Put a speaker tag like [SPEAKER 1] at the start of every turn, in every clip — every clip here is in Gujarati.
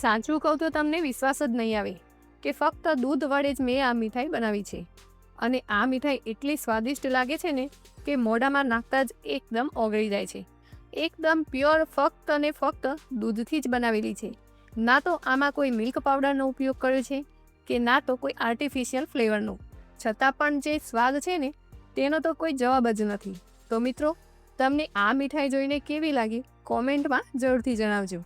[SPEAKER 1] સાચું કહું તો તમને વિશ્વાસ જ નહીં આવે કે ફક્ત દૂધ વડે જ મેં આ મીઠાઈ બનાવી છે. અને આ મીઠાઈ એટલી સ્વાદિષ્ટ લાગે છે ને કે મોઢામાં નાખતા જ એકદમ ઓગળી જાય છે. એકદમ પ્યોર ફક્ત અને ફક્ત દૂધથી જ બનાવેલી છે. ના તો આમાં કોઈ મિલ્ક પાવડરનો ઉપયોગ કર્યો છે કે ના તો કોઈ આર્ટિફિશિયલ ફ્લેવરનો. છતાં પણ જે સ્વાદ છે ને તેનો તો કોઈ જવાબ જ નથી. તો મિત્રો, તમને આ મીઠાઈ જોઈને કેવી લાગી? કોમેન્ટમાં જરૂરથી જણાવજો.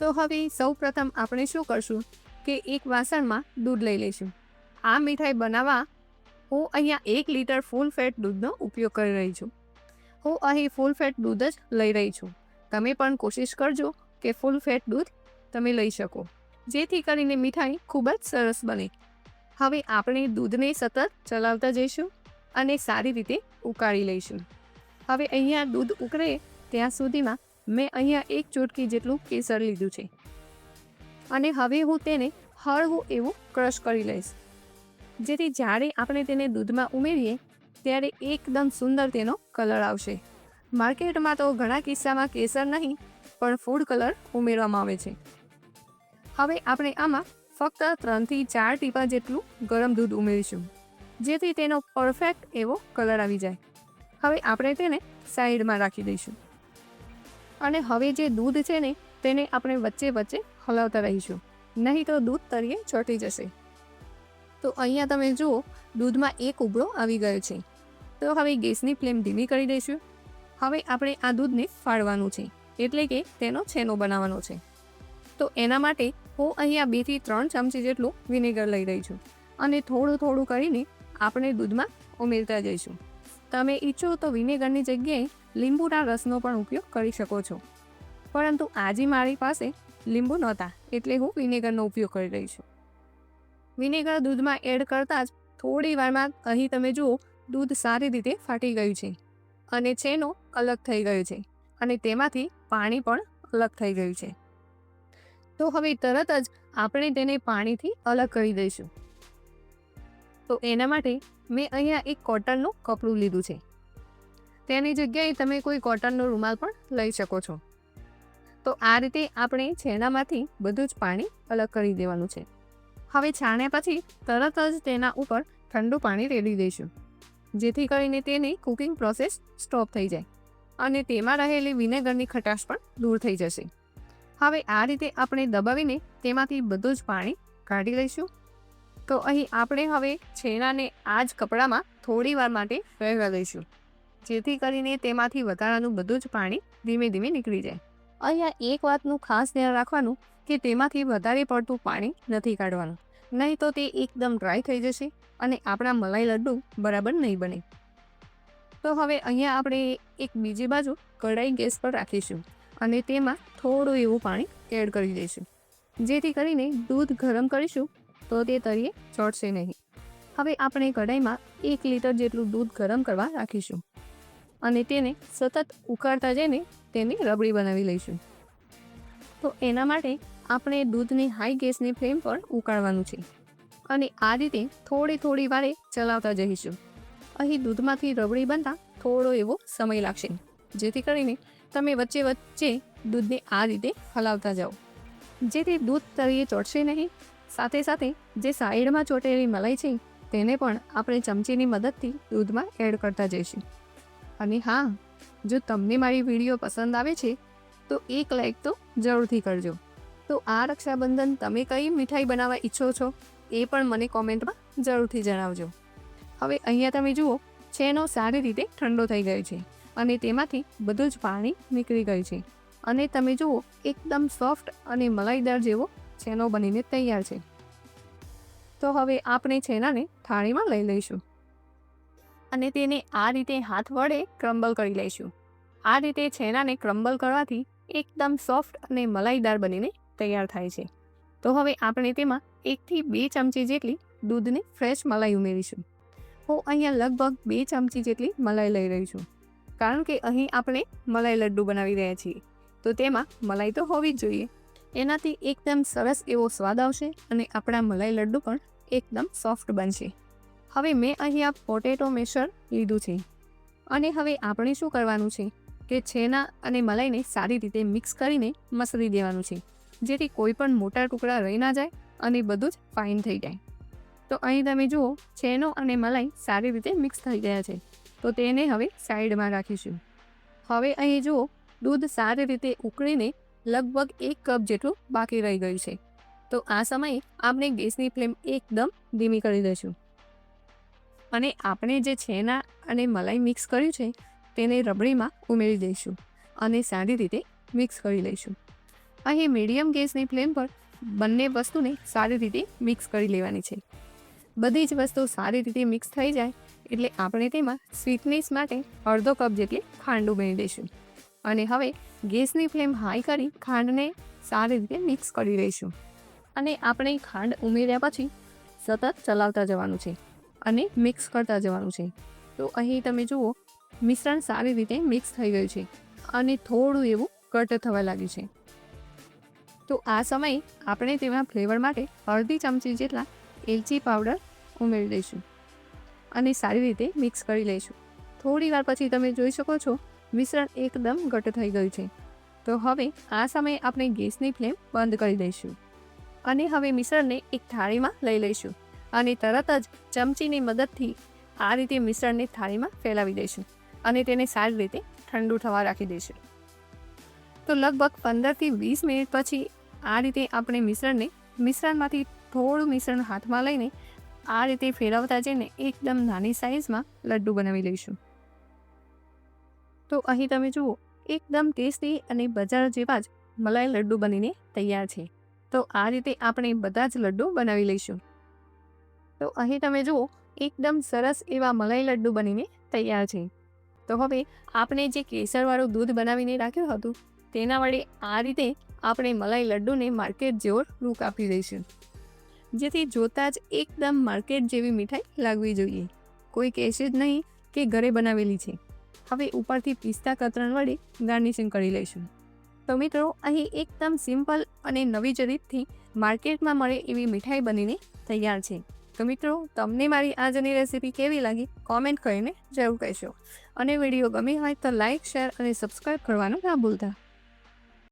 [SPEAKER 1] તો હવે સૌ પ્રથમ આપણે શું કરશું કે એક વાસણમાં દૂધ લઈ લઈશું. આ મીઠાઈ બનાવવા હું અહીંયા એક લીટર ફૂલ ફેટ દૂધનો ઉપયોગ કરી રહી છું. હું અહીં ફૂલ ફેટ દૂધ જ લઈ રહી છું. તમે પણ કોશિશ કરજો કે ફૂલ ફેટ દૂધ તમે લઈ શકો. જેથી કરીને મીઠાઈ ખૂબ જ સરસ બને. હવે આપણે દૂધને સતત ચલાવતા જઈશું અને સારી રીતે ઉકાળી લઈશું. હવે અહીંયા દૂધ ઉકળે ત્યાં સુધીમાં મેં અહીંયા એક ચૂટકી જેટલું કેસર લીધું છે. અને હવે હું તેને હળવું એવું ક્રશ કરી લઈશ. જેથી જ્યારે આપણે તેને દૂધમાં ઉમેરીએ, ત્યારે એકદમ સુંદર તેનો કલર આવશે. માર્કેટમાં તો ઘણા કિસ્સામાં કેસર નહીં, પણ ફૂડ કલર ઉમેરવામાં આવે છે. હવે આપણે આમાં ફક્ત ત્રણથી ચાર ટીપા જેટલું ગરમ દૂધ ઉમેરીશું, જેથી તેનો પરફેક્ટ એવો કલર આવી જાય. હવે આપણે તેને સાઈડમાં રાખી દઈશું. અને હવે જે દૂધ છે ને, તેને આપણે વચ્ચે વચ્ચે હલાવતા રહીશું. નહીં તો દૂધ તળિયે ચોંટી જશે. તો અહીંયા તમે જુઓ, દૂધમાં એક ઉબળો આવી ગયો છે. તો હવે ગેસની ફ્લેમ ધીમી કરી દઈશું. હવે આપણે આ દૂધને ફાળવાનું છે, એટલે કે તેનો છેનો બનાવવાનો છે. તો એના માટે હું અહીંયા બેથી ત્રણ ચમચી જેટલું વિનેગર લઈ રહી છું. અને થોડું થોડું કરીને આપણે દૂધમાં ઉમેરતા જઈશું. તમે ઈચ્છો તો વિનેગરની જગ્યાએ લીંબુના રસનો પણ ઉપયોગ કરી શકો છો. પરંતુ આજે મારી પાસે લીંબુ નહોતા, એટલે હું વિનેગરનો ઉપયોગ કરી રહી છું. વિનેગર દૂધમાં એડ કરતાં જ થોડી વારમાં અહીં તમે જુઓ, દૂધ સારી રીતે ફાટી ગયું છે અને છેનો અલગ થઈ ગયો છે અને તેમાંથી પાણી પણ અલગ થઈ ગયું છે. તો હવે તરત જ આપણે તેને પાણીથી અલગ કરી દઈશું. તો એના માટે મેં અહીંયા એક કોટનનું કપડું લીધું છે. તેની જગ્યાએ તમે કોઈ કોટનનો રૂમાલ પણ લઈ શકો છો. તો આ રીતે આપણે છેનામાંથી બધું જ પાણી અલગ કરી દેવાનું છે. હવે છાણ્યા પછી તરત જ તેના ઉપર ઠંડુ પાણી રેડી દઈશું, જેથી કરીને તેની કુકિંગ પ્રોસેસ સ્ટોપ થઈ જાય અને તેમાં રહેલી વિનેગરની ખટાશ પણ દૂર થઈ જશે. હવે આ રીતે આપણે દબાવીને તેમાંથી બધું જ પાણી કાઢી લઈશું. તો અહીં આપણે હવે છેનાને આ જ કપડામાં થોડી વાર માટે રહેવા દઈશું. જેથી કરીને તેમાંથી વધારાનું બધું જ પાણી ધીમે ધીમે નીકળી જાય. અહીંયા એક વાતનું ખાસ ધ્યાન રાખવાનું કે તેમાંથી વધારે પડતું પાણી નથી કાઢવાનું. નહીં તો તે એકદમ ડ્રાય થઈ જશે અને આપણા મલાઈ લડ્ડુ બરાબર નહીં બને. તો હવે અહીંયા આપણે એક બીજી બાજુ કઢાઈ ગેસ પર રાખીશું અને તેમાં થોડું એવું પાણી એડ કરી દઈશું. જેથી કરીને દૂધ ગરમ કરીશું તો તે તળિયે ચોટશે નહીં. હવે આપણે કઢાઈમાં એક લીટર જેટલું દૂધ ગરમ કરવા રાખીશું. અને તેને સતત ઉકાળતા જઈને તેની રબડી બનાવી લઈશું. તો એના માટે આપણે દૂધની હાઈ ગેસની ફ્લેમ પર ઉકાળવાનું છે અને આ રીતે થોડી થોડી વારે ચલાવતા જઈશું. અહીં દૂધમાંથી રબડી બનતા થોડો એવો સમય લાગશે, જેથી કરીને તમે વચ્ચે વચ્ચે દૂધને આ રીતે હલાવતા જાઓ. જેથી દૂધ તળીએ ચોટશે નહીં, સાથે સાથે જે સાઈડમાં ચોટેલી મલાઈ છે, તેને પણ આપણે ચમચીની મદદથી દૂધમાં એડ કરતા જઈશું. અને હા, જો તમને મારી વીડિયો પસંદ આવે છે, તો એક લાઈક તો જરૂરથી કરજો. તો આ રક્ષાબંધન તમે કઈ મીઠાઈ બનાવવા ઈચ્છો છો એ પણ મને કોમેન્ટમાં જરૂરથી જણાવજો. હવે અહીંયા તમે જુઓ છેનો સારી રીતે ઠંડો થઈ ગયો છે અને તેમાંથી બધું જ પાણી નીકળી ગયું છે. અને તમે જુઓ, એકદમ સોફ્ટ અને મલાઈદાર જેવો છેનો બનીને તૈયાર છે. તો હવે આપણે છેનાને થાળીમાં લઈ લઈશું. અને તેને આ રીતે હાથ વડે ક્રમ્બલ કરી લઈશું. આ રીતે છેનાને ક્રમ્બલ કરવાથી એકદમ સોફ્ટ અને મલાઈદાર બનીને તૈયાર થાય છે. તો હવે આપણે તેમાં એકથી બે ચમચી જેટલી દૂધની ફ્રેશ મલાઈ ઉમેરીશું. હું અહીંયા લગભગ બે ચમચી જેટલી મલાઈ લઈ રહી છું. કારણ કે અહીં આપણે મલાઈ લડ્ડુ બનાવી રહ્યા છીએ. તો તેમાં મલાઈ તો હોવી જ જોઈએ. એનાથી એકદમ સરસ એવો સ્વાદ આવશે અને આપણા મલાઈ લડ્ડુ પણ એકદમ સોફ્ટ બનશે. હવે મેં અહીંયા પોટેટો મેશર લીધું છે. અને હવે આપણે શું કરવાનું છે કે છેના અને મલાઈને સારી રીતે મિક્સ કરીને મસળી દેવાનું છે, જેથી કોઈ પણ મોટા ટુકડા રહી ના જાય અને બધું જ ફાઇન થઈ જાય. તો અહીં તમે જુઓ, છેનો અને મલાઈ સારી રીતે મિક્સ થઈ ગયા છે. તો તેને હવે સાઈડમાં રાખીશું. હવે અહીં જુઓ, દૂધ સારી રીતે ઉકળીને લગભગ એક કપ જેટલું બાકી રહી ગયું છે. તો આ સમયે આપણે ગેસની ફ્લેમ એકદમ ધીમી કરી દઈશું. અને આપણે જે છેના અને મલાઈ મિક્સ કર્યું છે, તેને રબડીમાં ઉમેરી દઈશું અને સારી રીતે મિક્સ કરી લઈશું. અહીં મીડિયમ ગેસની ફ્લેમ પર બંને વસ્તુને સારી રીતે મિક્સ કરી લેવાની છે. બધી જ વસ્તુ સારી રીતે મિક્સ થઈ જાય એટલે આપણે તેમાં સ્વીટનેસ માટે અડધો કપ જેટલી ખાંડ ઉમેરી દઈશું. અને હવે ગેસની ફ્લેમ હાઈ કરી ખાંડને સારી રીતે મિક્સ કરી લઈશું. અને આપણે ખાંડ ઉમેર્યા પછી સતત ચલાવતા જવાનું છે. અને મિક્સ કરતા જવાનું છે. તો અહીં તમે જુઓ, મિશ્રણ સારી રીતે મિક્સ થઈ ગયું છે અને થોડું એવું કટ થવા લાગ્યું છે. તો આ સમયે આપણે તેમાં ફ્લેવર માટે અડધી ચમચી જેટલા એલચી પાવડર ઉમેરી દઈશું અને સારી રીતે મિક્સ કરી લઈશું. થોડી વાર પછી તમે જોઈ શકો છો, મિશ્રણ એકદમ ઘટ થઈ ગયું છે. તો હવે આ સમયે આપણે ગેસની ફ્લેમ બંધ કરી દઈશું અને હવે મિશ્રણને એક થાળીમાં લઈ લઈશું. અને તરત જ ચમચીની મદદથી આ રીતે મિશ્રણને થાળીમાં ફેલાવી દઈશું અને તેને સારી રીતે ઠંડુ થવા રાખી દઈશું. તો લગભગ પંદરથી વીસ મિનિટ પછી આ રીતે આપણે મિશ્રણને મિશ્રણમાંથી થોડું મિશ્રણ હાથમાં લઈને આ રીતે ફેરવતા જઈને એકદમ નાની સાઇઝમાં લડ્ડુ બનાવી લઈશું. તો અહીં તમે જુઓ, એકદમ ટેસ્ટી અને બજાર જેવા જ મલાઈ લડ્ડુ બનીને તૈયાર છે. તો આ રીતે આપણે બધા જ લડ્ડુ બનાવી લઈશું. તો અહીં તમે જુઓ, એકદમ સરસ એવા મલાઈ લડ્ડુ બનીને તૈયાર છે. તો હવે આપણે જે કેસરવાળું દૂધ બનાવીને રાખ્યું હતું, તેના વડે આ રીતે આપણે મલાઈ લડ્ડુને માર્કેટ જેવો લુક આપી દઈશું. જેથી જોતાં જ એકદમ માર્કેટ જેવી મીઠાઈ લાગવી જોઈએ. કોઈ કહેશે જ નહીં કે ઘરે બનાવેલી છે. હવે ઉપરથી પિસ્તા કતરણ વડે ગાર્નિશિંગ કરી લઈશું. તો મિત્રો, અહીં એકદમ સિમ્પલ અને નવી જ રીતથી માર્કેટમાં મળે એવી મીઠાઈ બનીને તૈયાર છે. તો મિત્રો, તમને મારી આજની રેસીપી કેવી લાગી? કોમેન્ટ કરીને જરૂર કહેશો અને વીડિયો ગમી હોય તો લાઇક શેર અને સબસ્ક્રાઈબ કરવાનું ના ભૂલતા.